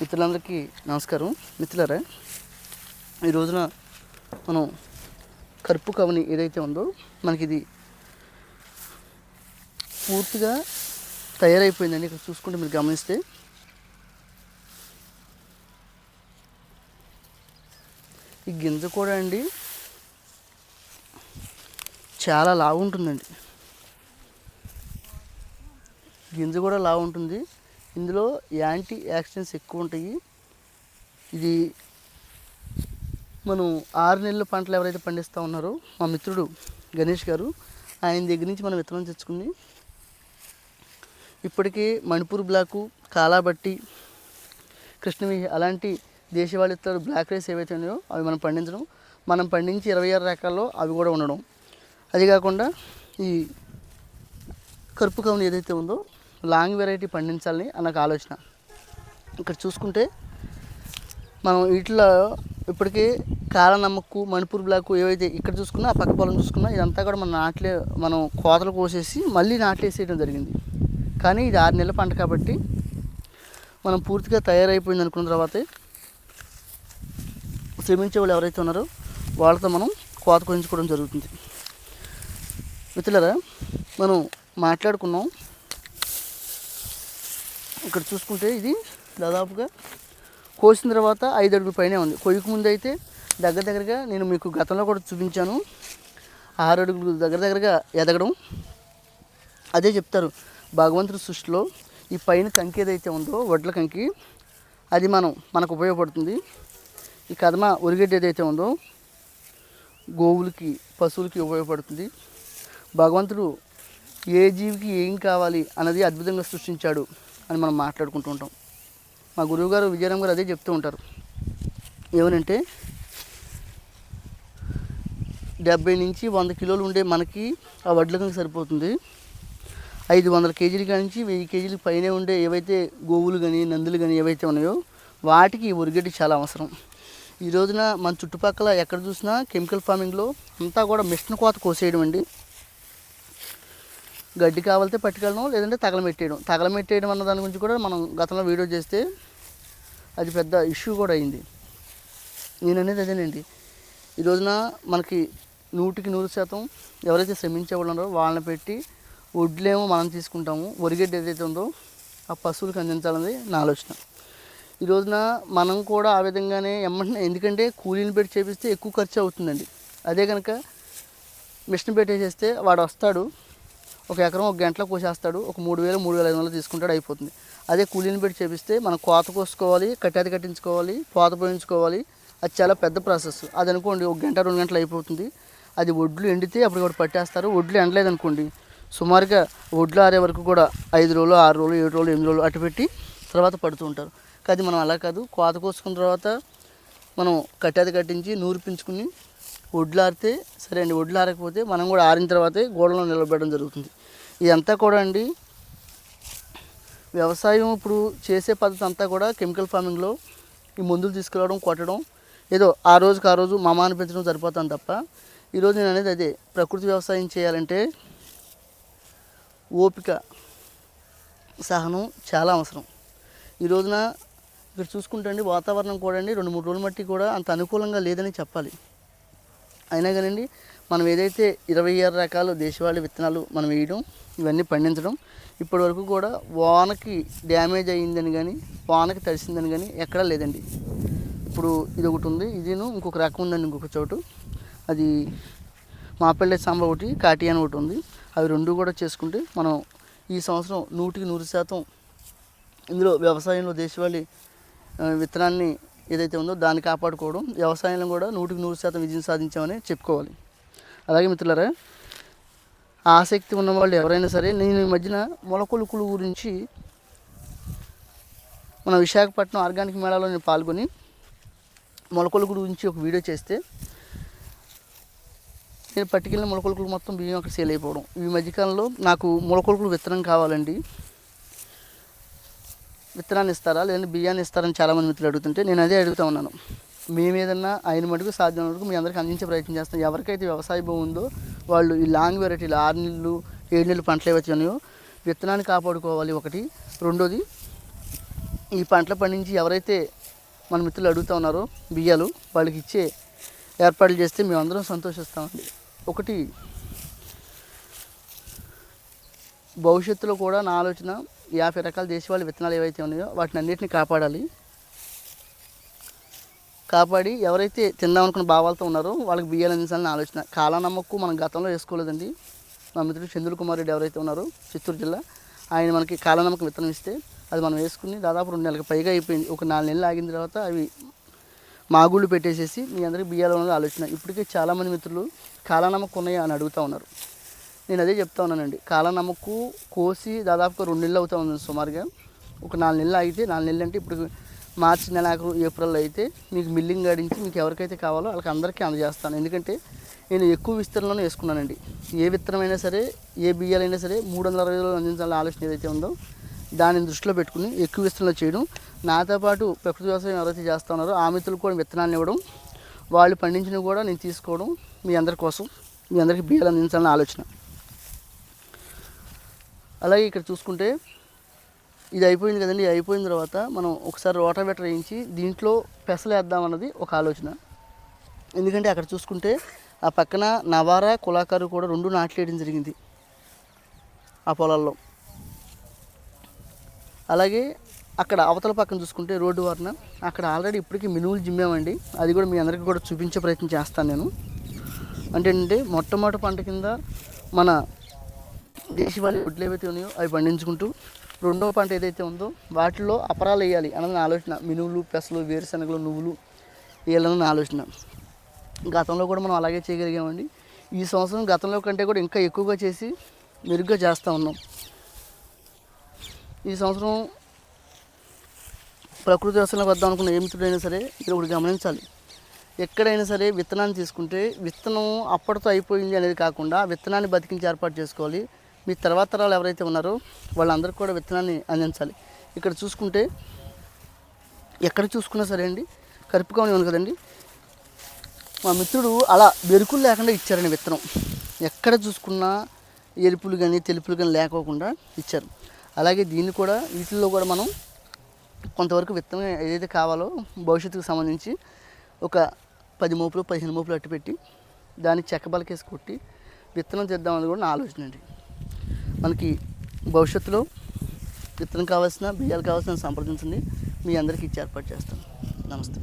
మిత్రులందరికీ నమస్కారం. మిత్రులారా ఈ రోజున మనం కరుపు కవని ఏదైతే ఉందో మనకి ఇది పూర్తిగా తయారైపోయిందండి. ఇక్కడ చూసుకుంటే మీరు గమనిస్తే ఈ గింజ కూడా అండి చాలా లావు ఉంటుందండి గింజ కూడా లావు ఉంటుంది ఇందులో యాంటీ యాక్సిడెంట్స్ ఎక్కువ ఉంటాయి. ఇది మనం ఆరు నెలల పంటలు ఎవరైతే పండిస్తూ ఉన్నారో మా మిత్రుడు గణేష్ గారు ఆయన దగ్గర నుంచి మనం విత్తనం తెచ్చుకుని ఇప్పటికీ మణిపూర్ బ్లాకు కాలాబట్టి కృష్ణవి అలాంటి దేశవాళీ విత్తనాలు బ్లాక్ రైస్ ఏవైతే ఉన్నాయో అవి మనం పండించడం. మనం పండించి ఇరవై ఆరు రకాల్లో అవి కూడా ఉండడం. అది కాకుండా ఈ కరుపు కవును ఏదైతే ఉందో లాంగ్ వెరైటీ పండించాలని నాకు ఆలోచన. ఇక్కడ చూసుకుంటే మనం వీటిలో ఇప్పటికీ కాలనమ్మకు మణిపూర్ బ్లాక్ ఏవైతే ఇక్కడ చూసుకున్నా ఆ పక్క పొలం చూసుకున్నా ఇదంతా కూడా మనం నాట్లే మనం కోతలు కోసేసి మళ్ళీ నాట్లేసేయడం జరిగింది. కానీ ఇది ఆరు నెలల పంట కాబట్టి మనం పూర్తిగా తయారైపోయింది అనుకున్న తర్వాత శ్రమించే వాళ్ళు ఎవరైతే ఉన్నారో వాళ్ళతో మనం కోత కోయించుకోవడం జరుగుతుంది. మిత్రులరా మనం మాట్లాడుకున్నాం ఇక్కడ చూసుకుంటే ఇది దాదాపుగా కోసిన తర్వాత ఐదు అడుగుల పైనే ఉంది. కొయ్యక ముందు అయితే దగ్గర దగ్గరగా నేను మీకు గతంలో కూడా చూపించాను. ఆరు అడుగులు దగ్గర దగ్గరగా ఎదగడం. అదే చెప్తారు భగవంతుడి సృష్టిలో ఈ పైన కంకి ఏదైతే ఉందో వడ్ల కంకి అది మనం మనకు ఉపయోగపడుతుంది. ఈ కదమ ఉరిగడ్డ ఏదైతే ఉందో గోవులకి పశువులకి ఉపయోగపడుతుంది. భగవంతుడు ఏ జీవికి ఏం కావాలి అన్నది అద్భుతంగా సృష్టించాడు. అని మనం మాట్లాడుకుంటూ ఉంటాం. మా గురువుగారు విజయరామ్ గారు అదే చెప్తూ ఉంటారు. ఏమనంటే డెబ్బై నుంచి వంద కిలోలు ఉండే మనకి ఆ వడ్లకి సరిపోతుంది. ఐదు వందల కేజీల నుంచి వెయ్యి కేజీల పైనే ఉండే ఏవైతే గోవులు కానీ నందులు కానీ ఏవైతే ఉన్నాయో వాటికి ఈ ఉరిగడ్డి చాలా అవసరం. ఈ రోజున మన చుట్టుపక్కల ఎక్కడ చూసినా కెమికల్ ఫార్మింగ్లో అంతా కూడా మిషన్ కోత కోసేయడం అండి. గడ్డి కావాలితే పట్టుకెళ్ళడం లేదంటే తగలమెట్టేయడం. తగలమెట్టేయడం అన్న దాని గురించి కూడా మనం గతంలో వీడియో చేస్తే అది పెద్ద ఇష్యూ కూడా అయింది. నేను అనేది అదేనండి. ఈ రోజున మనకి నూటికి నూరు శాతం ఎవరైతే శ్రమించే వాళ్ళు ఉన్నారో వాళ్ళని పెట్టి వడ్లేమో మనం తీసుకుంటాము. ఒరిగడ్డి ఏదైతే ఉందో ఆ పశువులకు అందించాలనేది నా ఆలోచన. ఈ రోజున మనం కూడా ఆ విధంగానే ఎమ్మంటే ఎందుకంటే కూలీని పెట్టి చేపిస్తే ఎక్కువ ఖర్చు అవుతుందండి. అదే కనుక మిషన్ పెట్టేసేస్తే వాడు వస్తాడు. ఒక ఎకరం ఒక గంటలో కోసేస్తాడు. ఒక మూడు వేలు మూడు వేల ఐదు వందలు తీసుకుంటాడు అయిపోతుంది. అదే కూలీని పెట్టి చేపిస్తే మనం కోత కోసుకోవాలి కట్టాది కట్టించుకోవాలి పోత పోయించుకోవాలి. అది చాలా పెద్ద ప్రాసెస్. అది అనుకోండి ఒక గంట రెండు గంటలు అయిపోతుంది. అది ఒడ్లు ఎండితే అప్పుడు కూడా పట్టేస్తారు. ఒడ్లు ఎండలేదు అనుకోండి. సుమారుగా ఒడ్లు ఆరే వరకు కూడా ఐదు రోజులు ఆరు రోజులు ఏడు రోజులు ఎనిమిది రోజులు అటు పెట్టి తర్వాత పడుతూ ఉంటారు. కానీ మనం అలా కాదు. కోత కోసుకున్న తర్వాత మనం కట్టాది కట్టించి నూరిపించుకుని ఆరితే సరే అండి వడ్లారకపోతే ఆరకపోతే మనం కూడా ఆరిన తర్వాతే గోడలో నిలబెట్టడం జరుగుతుంది. ఇదంతా కూడా అండి వ్యవసాయం ఇప్పుడు చేసే పద్ధతి అంతా కూడా కెమికల్ ఫార్మింగ్లో ఈ మందులు తీసుకురావడం కొట్టడం ఏదో ఆ రోజుకి ఆ రోజు మమాన్ని పెంచడం సరిపోతాను తప్ప ఈరోజు నేను అనేది అదే ప్రకృతి వ్యవసాయం చేయాలంటే ఓపిక సహనం చాలా అవసరం. ఈ రోజున ఇక్కడ చూసుకుంటే అండి వాతావరణం కూడా అండి రెండు మూడు రోజుల మట్టి కూడా అంత అనుకూలంగా లేదని చెప్పాలి. అయినా కానివ్వండి మనం ఏదైతే ఇరవై ఆరు రకాలు దేశవాళీ విత్తనాలు మనం వేయడం ఇవన్నీ పండించడం ఇప్పటి వరకు కూడా వానకి డ్యామేజ్ అయ్యిందని కానీ వానకి తడిసిందని కానీ ఎక్కడా లేదండి. ఇప్పుడు ఇది ఒకటి ఉంది ఇదిను ఇంకొక రకం ఉందండి ఇంకొక చోటు. అది మాపల్లె సాంబ ఒకటి కాటియాన్ ఒకటి ఉంది. అవి రెండు కూడా చేసుకుంటే మనం ఈ సంవత్సరం నూటికి నూరు శాతం ఇందులో వ్యవసాయంలో దేశవాళీ విత్తనాన్ని ఏదైతే ఉందో దాన్ని కాపాడుకోవడం వ్యవసాయంలో కూడా నూటికి నూరు శాతం విజయం సాధించామని చెప్పుకోవాలి. అలాగే మిత్రులారా ఆసక్తి ఉన్న వాళ్ళు ఎవరైనా సరే నేను ఈ మధ్యన మొలకొలుకులు గురించి మన విశాఖపట్నం ఆర్గానిక్ మేళాలో నేను పాల్గొని మొలకొలుకుడు గురించి ఒక వీడియో చేస్తే నేను పట్టుకెళ్ళిన మొలకొలుకులు మొత్తం బియ్యం అక్కడ సేల్ అయిపోవడం. ఈ మధ్యకాలంలో నాకు మొలకొలుకులు విత్తనం కావాలండి. విత్తనాన్ని ఇస్తారా? లేదంటే బియ్యాన్ని ఇస్తారని చాలామంది మిత్రులు అడుగుతుంటే నేను అదే అడుగుతా ఉన్నాను. మేము ఏదన్నా అయిన మటుకు సాధ్యం వరకు మీ అందరికీ అందించే ప్రయత్నం చేస్తాం. ఎవరికైతే వ్యవసాయ భూమి ఉందో వాళ్ళు ఈ లాంగ్ వెరైటీలు ఆరు నెలలు ఏడు నెలలు పంటలు ఏవైతే ఉన్నాయో విత్తనాన్ని కాపాడుకోవాలి ఒకటి. రెండోది ఈ పంటలు పండించి ఎవరైతే మన మిత్రులు అడుగుతూ ఉన్నారో బియ్యాలు వాళ్ళకి ఇచ్చే ఏర్పాట్లు చేస్తే మేమందరం సంతోషిస్తామండి ఒకటి భవిష్యత్తులో కూడా నా ఆలోచన యాభై రకాల దేశవాళీ విత్తనాలు ఏవైతే ఉన్నాయో వాటిని అన్నిటిని కాపాడాలి. కాపాడి ఎవరైతే తిందామనుకున్న భావాలతో ఉన్నారో వాళ్ళకి బియ్యాలు అందించాలని ఆలోచన. కాలానమ్మకు మనం గతంలో వేసుకోలేదండి. మా మిత్రుడు చంద్రుల కుమార్ రెడ్డి ఎవరైతే ఉన్నారో చిత్తూరు జిల్లా ఆయన మనకి కాలానమ్మకం విత్తనం ఇస్తే అది మనం వేసుకుని దాదాపు రెండు నెలలకు పైగా అయిపోయింది. ఒక నాలుగు నెలలు ఆగిన తర్వాత అవి మాగుళ్ళు పెట్టేసేసి మీ అందరికి బియ్యాలు ఉన్నది ఆలోచన. ఇప్పటికే చాలామంది మిత్రులు కాలానమ్మకం ఉన్నాయి అని అడుగుతూ ఉన్నారు. నేను అదే చెప్తా ఉన్నానండి. కాలనమ్మకు కోసి దాదాపుగా రెండు నెలలు అవుతా ఉంది సుమారుగా. ఒక నాలుగు నెలలు అయితే నాలుగు నెలలు అంటే ఇప్పుడు మార్చి నెలాఖరు ఏప్రిల్ అయితే మీకు మిల్లింగ్ ఆడించి మీకు ఎవరికైతే కావాలో వాళ్ళకి అందరికీ అందజేస్తాను. ఎందుకంటే నేను ఎక్కువ విస్తరణలో వేసుకున్నానండి. ఏ విత్తనమైనా సరే ఏ బియ్యాలైనా సరే మూడు వందల అరవై రోజులు అందించాలని ఆలోచన ఏదైతే ఉందో దానిని దృష్టిలో పెట్టుకుని ఎక్కువ విస్తరణలో చేయడం. నాతో పాటు ప్రకృతి వ్యవసాయం ఎవరైతే చేస్తా ఉన్నారో ఆ మిత్రులు కూడా విత్తనాన్ని ఇవ్వడం వాళ్ళు పండించినవి కూడా నేను తీసుకోవడం మీ అందరి కోసం మీ అందరికీ బియ్యాలు అందించాలని ఆలోచన. అలాగే ఇక్కడ చూసుకుంటే ఇది అయిపోయింది కదండి. అయిపోయిన తర్వాత మనం ఒకసారి రోటావేటర్ వేయించి దీంట్లో పెసలు వేద్దామన్నది ఒక ఆలోచన. ఎందుకంటే అక్కడ చూసుకుంటే ఆ పక్కన నవారా కులాకారు కూడా రెండు నాట్లేయడం జరిగింది ఆ పొలాల్లో. అలాగే అక్కడ అవతల పక్కన చూసుకుంటే రోడ్డు వారిన అక్కడ ఆల్రెడీ ఇప్పటికీ మినువులు జిమ్మామండి. అది కూడా మీ అందరికీ కూడా చూపించే ప్రయత్నం చేస్తాను నేను. అంటే ఏంటంటే మొట్టమొదటి పంట కింద మన దేశవాళీ వడ్లు ఏవైతే ఉన్నాయో అవి పండించుకుంటూ రెండవ పంట ఏదైతే ఉందో వాటిలో అపరాలు వేయాలి అన్నది నా ఆలోచన. మినువులు పెసలు వేరుశనగలు నువ్వులు వేయాలన్న నా ఆలోచన. గతంలో కూడా మనం అలాగే చేయగలిగామండి. ఈ సంవత్సరం గతంలో కంటే కూడా ఇంకా ఎక్కువగా చేసి మెరుగ్గా చేస్తూ ఉన్నాం. ఈ సంవత్సరం ప్రకృతి వ్యవసాయంలోకి వద్దాం అనుకున్న ఏ మిత్రుడైనా సరే మీరు ఒకటి గమనించాలి. ఎక్కడైనా సరే విత్తనాన్ని తీసుకుంటే విత్తనం అప్పటితో అయిపోయింది అనేది కాకుండా విత్తనాన్ని బతికించి ఏర్పాటు చేసుకోవాలి. మీ తర్వాత తరాలు ఎవరైతే ఉన్నారో వాళ్ళందరికీ కూడా విత్తనాన్ని అందించాలి. ఇక్కడ చూసుకుంటే ఎక్కడ చూసుకున్నా సరే అండి కరుపుగా ఉంది కదండి. మా మిత్రుడు అలా బెరుకులు లేకుండా ఇచ్చారండి విత్తనం. ఎక్కడ చూసుకున్నా ఎరుపులు కానీ తెలుపులు కానీ లేకోకుండా ఇచ్చారు. అలాగే దీన్ని కూడా వీటిల్లో కూడా మనం కొంతవరకు విత్తనం ఏదైతే కావాలో భవిష్యత్తుకు సంబంధించి ఒక పది మోపులు పదిహేను మోపులు అట్టు పెట్టి దాన్ని చెక్క బలకేసి కొట్టి విత్తనం తెద్దామని కూడా నా ఆలోచన అండి. మనకి భవిష్యత్తులో విత్తనం కావాల్సిన బియ్యాలు కావాల్సిన సంప్రదించండి. మీ అందరికీ ఇచ్చి ఏర్పాటు చేస్తాను. నమస్తే.